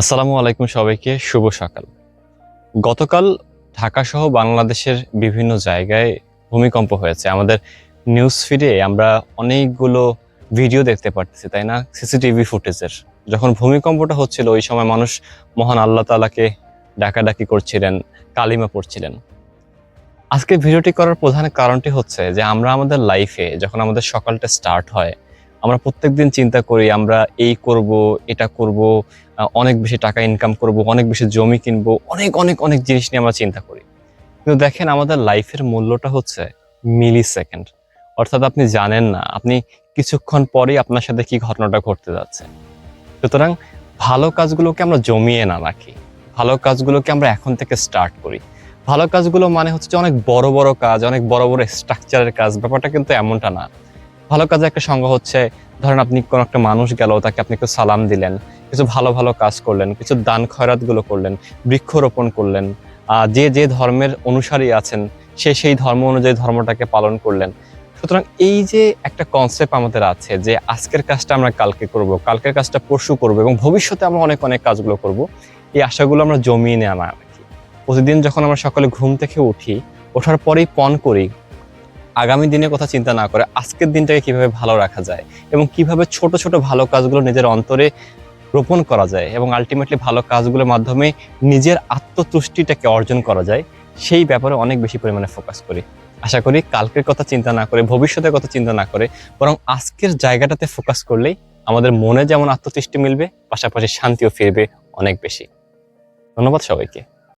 আসসালামু আলাইকুম সবাইকে, শুভ সকাল। গতকাল ঢাকা সহ বাংলাদেশের বিভিন্ন জায়গায় ভূমিকম্প হয়েছে। আমাদের নিউজ ফিডে আমরা অনেকগুলো ভিডিও দেখতে পারতেছি, তাই না? সিসিটিভি ফুটেজের যখন ভূমিকম্পটা হচ্ছিল, ওই সময় মানুষ মহান আল্লাহ তালাকে ডাকাডাকি করছিলেন, কালিমা পড়ছিলেন। আজকে ভিডিওটি করার প্রধান কারণটি হচ্ছে যে, আমরা আমাদের লাইফে যখন আমাদের সকালটা স্টার্ট হয় আমরা প্রত্যেকদিন চিন্তা করি, আমরা এই করব, এটা করব অনেক বেশি টাকা ইনকাম করব, অনেক বেশি জমি কিনবো, অনেক অনেক অনেক জিনিস নিয়ে আমরা চিন্তা করি। কিন্তু দেখেন আমাদের লাইফের মূল্যটা হচ্ছে মিলি সেকেন্ড অর্থাৎ আপনি জানেন না, আপনি কিছুক্ষণ পরেই আপনার সাথে কি ঘটনাটা ঘটতে যাচ্ছে। সুতরাং ভালো কাজগুলোকে আমরা জমিয়ে না রাখি। ভালো কাজগুলোকে আমরা এখন থেকে স্টার্ট করি। ভালো কাজগুলো মানে হচ্ছে যে অনেক বড় বড় কাজ, অনেক বড় বড় স্ট্রাকচারের কাজ। ব্যাপারটা কিন্তু এমনটা না। ভালো কাজে একটা সঙ্গ হচ্ছে। ধরেন আপনি কোনো একটা মানুষ গেল, তাকে আপনি একটু সালাম দিলেন, কিছু ভালো ভালো কাজ করলেন, কিছু দান খয়রাতগুলো করলেন, বৃক্ষরোপণ করলেন যে যে ধর্মের অনুসারী আছেন, সে সেই ধর্ম অনুযায়ী ধর্মটাকে পালন করলেন। সুতরাং এই যে একটা কনসেপ্ট আমাদের আছে যে, আজকের কাজটা আমরা কালকে করব, কালকের কাজটা পরশু করব এবং ভবিষ্যতে আমরা অনেক অনেক কাজগুলো করব, এই আশাগুলো আমরা জমিয়ে নেওয়া প্রতিদিন যখন আমরা সকালে ঘুম থেকে উঠি, ওঠার পরেই পণ করি আগামী দিনের কথা চিন্তা না করে আজকের দিনটাকে কীভাবে ভালো রাখা যায় এবং কীভাবে ছোট ছোট ভালো কাজগুলো নিজের অন্তরে রোপণ করা যায় এবং আলটিমেটলি ভালো কাজগুলোর মাধ্যমে নিজের আত্মতুষ্টিটাকে অর্জন করা যায়, সেই ব্যাপারে অনেক বেশি পরিমাণে ফোকাস করি। আশা করি কালকের কথা চিন্তা না করে, ভবিষ্যতের কথা চিন্তা না করে, বরং আজকের জায়গাটাতে ফোকাস করলেই আমাদের মনে যেমন আত্মতৃষ্টি মিলবে, পাশাপাশি শান্তিও ফিরবে অনেক বেশি। ধন্যবাদ সবাইকে।